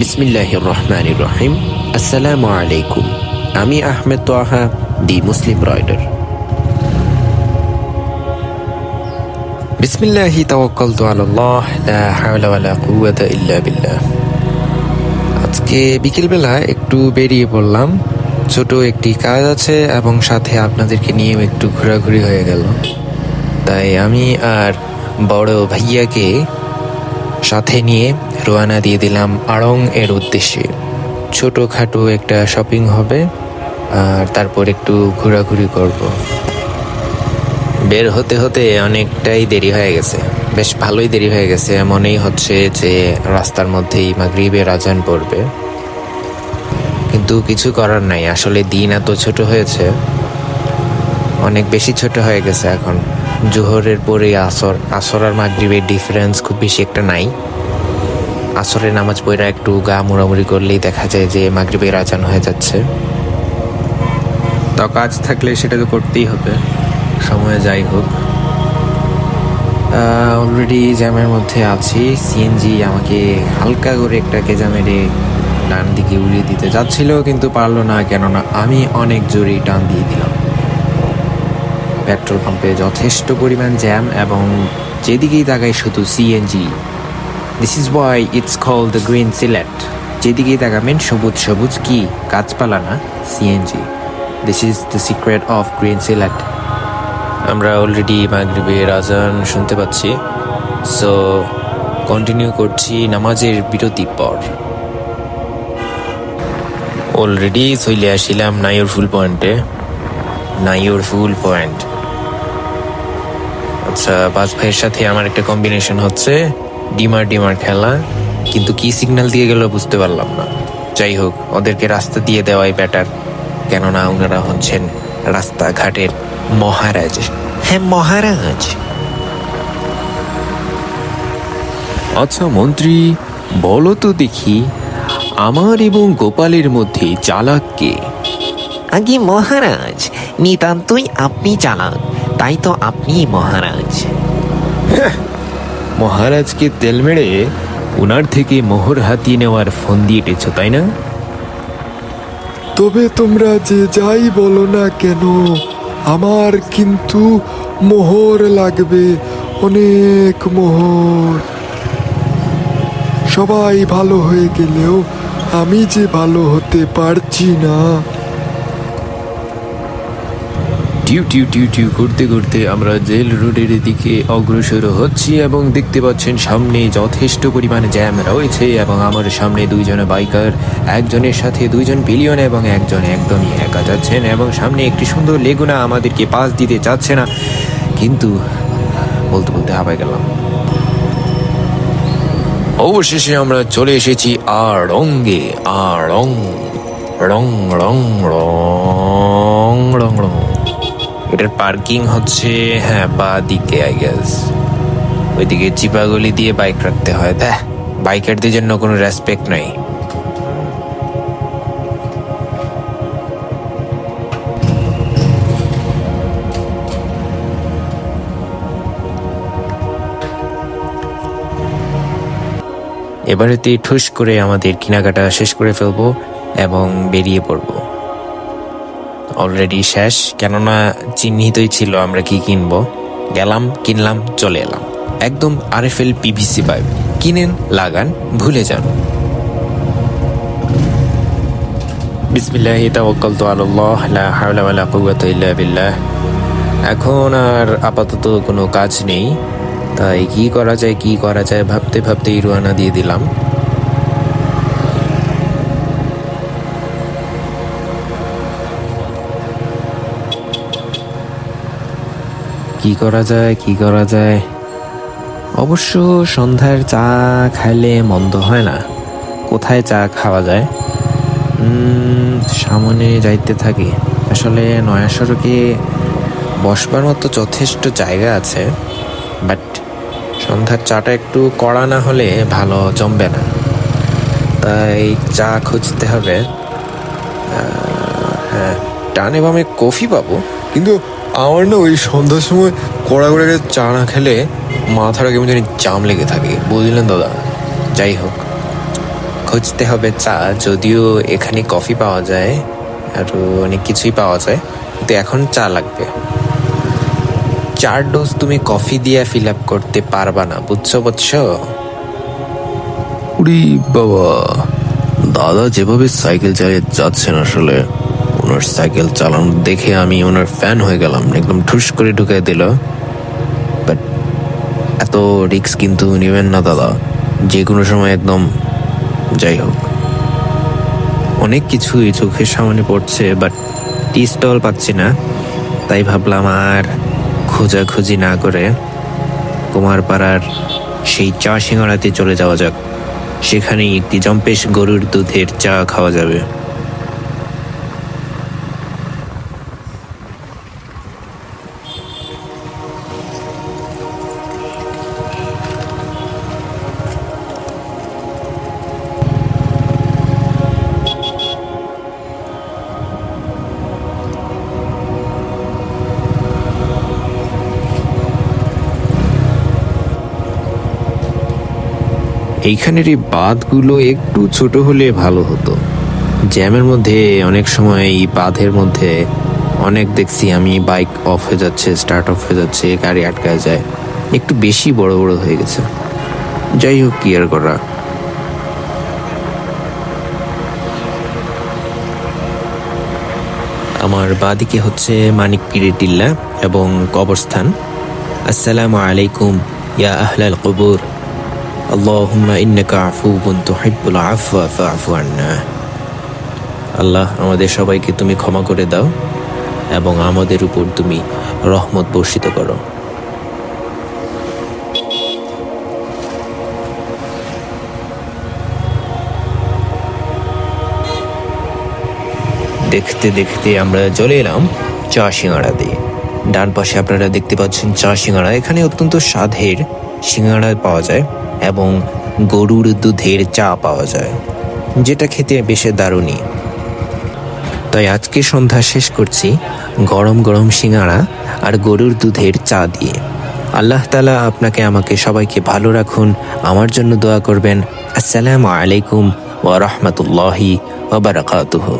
বিসমিল্লাহির রহমানির রহিম আসসালামু আলাইকুম আমি Ahmed Toaha, the Muslim rider বিসমিল্লাহি তাওয়াক্কালতু আলাল্লাহ, লা হাওলা ওয়ালা কুওয়াতা ইল্লা বিল্লাহ। আজকে বিকেলবেলা একটু বেরিয়ে পড়লাম। ছোট একটি কাজ আছে এবং সাথে আপনাদেরকে নিয়েও একটু ঘোরাঘুরি হয়ে গেল। তাই আমি আর বড় ভাইয়াকে সাথে নিয়ে রোয়ানা দিয়ে দিলাম আড়ং এর উদ্দেশ্যে। ছোটোখাটো একটা শপিং হবে, আর তারপর একটু ঘোরাঘুরি করব। বের হতে হতে অনেকটাই দেরি হয়ে গেছে। বেশ ভালোই দেরি হয়ে গেছে। মনেই হচ্ছে যে রাস্তার মধ্যেই মাগরিবের আজান পড়বে। কিন্তু কিছু করার নাই। আসলে দিন এত ছোট হয়েছে, অনেক বেশি ছোট হয়ে গেছে এখন। জোহরের পরে আসর আসর আর মাগরিবের ডিফারেন্স খুব বেশি একটা নাই। আসরে নামাজ পড়া একটু গা মোড়ামুড়ি করলেই দেখা যায় যে মাগরিবের আজান হয়ে যাচ্ছে। তো কাজ থাকলে সেটা তো করতেই হবে। সময় যাই হোক। অলরেডি জ্যামের মধ্যে আছি। সিএনজি আমাকে হালকা করে একটা কেজা মেরে ডান দিকে উড়িয়ে দিতে যাচ্ছিল, কিন্তু পারল না। কেননা আমি অনেক জোরেই টান দিয়ে দিলাম। পেট্রোল পাম্পে যথেষ্ট পরিমাণ জ্যাম এবং যেদিকেই তাকাই শুধু CNG this is why it's call the green Sylhet যেদিকেই তাকাবেন, সবুজ সবুজ কি গাছপালা না CNG this is the secret of green Sylhet আমরা অলরেডি মাগরিবের আজান শুনতে পাচ্ছি। সো কন্টিনিউ করছি নামাজের বিরতি পর। অলরেডি চলে আসিলাম নাইর ফুল পয়েন্টে। নাইর ফুল পয়েন্ট। আচ্ছা পাঁচ ভাইয়ের সাথে আমার একটা কম্বিনেশন হচ্ছে ডিমার ডিমার খেলা, কিন্তু কি সিগন্যাল দিয়ে গেল বুঝতে পারলাম না। যাই হোক, ওদেরকে রাস্তা দিয়ে দেওয়াই বেটার কেননা ওনারা হচ্ছেন রাস্তাঘাটের মহারাজ। হ্যাঁ মহারাজ। আচ্ছা মন্ত্রী, বলো তো দেখি, আমার এবং গোপালের মধ্যে চালাক কে? আগে মহারাজ, নিতান্তই আপনি চালান তাই তো আপনি মহারাজ মহারাজকে তেল মেরে ওনার থেকে মোহর হাতিয়ে নেওয়ার ফোন দিয়ে এটেছ তাই না? তবে তোমরা যে যাই বলো না কেন আমার কিন্তু মোহর লাগবে অনেক মোহর। সবাই ভালো হয়ে গেলেও আমি যে ভালো হতে পারছি না। টিউ টিউ টিউ টিউ করতে করতে আমরা জেল রোডের দিকে অগ্রসর হচ্ছি এবং দেখতে পাচ্ছেন সামনে যথেষ্ট পরিমাণে জ্যাম রয়েছে এবং আমার সামনে দুইজন বাইকার, একজনের সাথে দুইজন বিলিয়ন এবং একজন একদমই একা যাচ্ছেন এবং সামনে একটি সুন্দর লেগুনা আমাদেরকে পাস দিতে চাচ্ছে না। কিন্তু বলতে বলতে হাবাই গেলাম। অবশেষে আমরা চলে এসেছি আর রঙ্গে আর রং রং রং রং রং রং। এটার পার্কিং হচ্ছে হ্যাঁ বা দিকে আই গেস ওইদিকে চিপাগলি দিয়ে বাইক রাখতে হয়। দেখ বাইকারদের জন্য কোনো রেসপেক্ট নাই। এবারেতে ঠুস করে আমাদের কেনাকাটা শেষ করে ফেলব এবং বেরিয়ে পড়ব। অলরেডি শেষ। কেননা চিহ্নিতই ছিল আমরা কি কিনবো। গেলাম, কিনলাম, চলে এলাম। একদম আরএফএল পিভিসি পাইপ কিনেন, লাগান, ভুলে যান। বিসমিল্লাহি তাওয়াক্কালতু আলাল্লাহ, লা হাওলা ওয়ালা কুওয়াতা ইল্লা বিল্লাহ। এখন আর আপাতত কোনো কাজ নেই। তাই কি করা যায়, কি করা যায়, ভাবতে ভাবতেই রুয়ানা দিয়ে দিলাম। কি করা যায়, কি করা যায়? অবশ্য সন্ধ্যার চা খাইলে মন্দ হয় না। কোথায় চা খাওয়া যায়? সামনে যাইতে থাকি। আসলে নয়া সড়কে বসবার মতো যথেষ্ট জায়গা আছে, বাট সন্ধ্যার চাটা একটু কড়া না হলে ভালো জমবে না। তাই চা খুঁজতে হবে। হ্যাঁ ডানে বামে কফি পাবো, কিন্তু আমার না ওই সন্ধ্যার সময় কড়া করে চা না খেলে মাথাটা কেমন জানি জাম লেগে থাকে। বুঝলেন দাদা? যাই হোক, খুঁজতে হবে চা। যদিও এখানে কফি পাওয়া যায় আরও অনেক কিছুই পাওয়া যায়, কিন্তু এখন চা লাগবে। চার ডোজ তুমি কফি দিয়ে ফিল আপ করতে পারবা না, বুঝছ বুঝছ? উরি বাবা, দাদা যেভাবে সাইকেল চালিয়ে যাচ্ছেন আসলে। ওনার সাইকেল চালানো দেখে আমি ওনার ফ্যান হয়ে গেলাম। একদম ঠুস করে ঢুকে দিল। বাট এত রিক্স কিন্তু নেবেন না দাদা। যে কোনো সময় একদম যাই হোক। অনেক কিছুই চোখের সামনে পড়ছে বাট টি স্টল পাচ্ছি না। তাই ভাবলাম আর খোঁজাখুঁজি না করে কুমারপাড়ার সেই চা সিঙ্গাড়াতে চলে যাওয়া যাক। সেখানেই একটি জম্পেশ গরুর দুধের চা খাওয়া যাবে। এইখানের এই বাঁধগুলো একটু ছোট হলে ভালো হতো। জ্যামের মধ্যে অনেক সময় এই বাঁধের মধ্যে অনেক দেখছি আমি বাইক অফ হয়ে যাচ্ছে স্টার্ট অফ হয়ে যাচ্ছে, গাড়ি আটকায় যায়। একটু বেশি বড় বড় হয়ে গেছে। যাই হোক, কি আর করা। আমার বাদিকে হচ্ছে মানিক পীরে টিল্লা এবং কবরস্থান। আসসালামু আলাইকুম, ইয়া আহলাল কবর। আল্লাহ, আমাদের সবাইকে তুমি ক্ষমা করে দাও এবং আমাদের উপর তুমি রহমত বর্ষিত করো। দেখতে দেখতে আমরা চলে এলাম চা সিঙ্গাড়া দিয়ে ডান পাশে আপনারা দেখতে পাচ্ছেন চা সিঙ্গাড়া এখানে অত্যন্ত স্বাদের সিঙ্গাড়া পাওয়া যায় এবং গরুর দুধের চা পাওয়া যায়, যেটা খেতে বেশ দারুণই। তাই আজকে সন্ধ্যা শেষ করছি গরম গরম সিঙ্গাড়া আর গরুর দুধের চা দিয়ে। আল্লাহ তালা আপনাকে, আমাকে সবাইকে ভালো রাখুন, আমার জন্য দোয়া করবেন। আসসালামু আলাইকুম ওয়া বারাকাতুহু।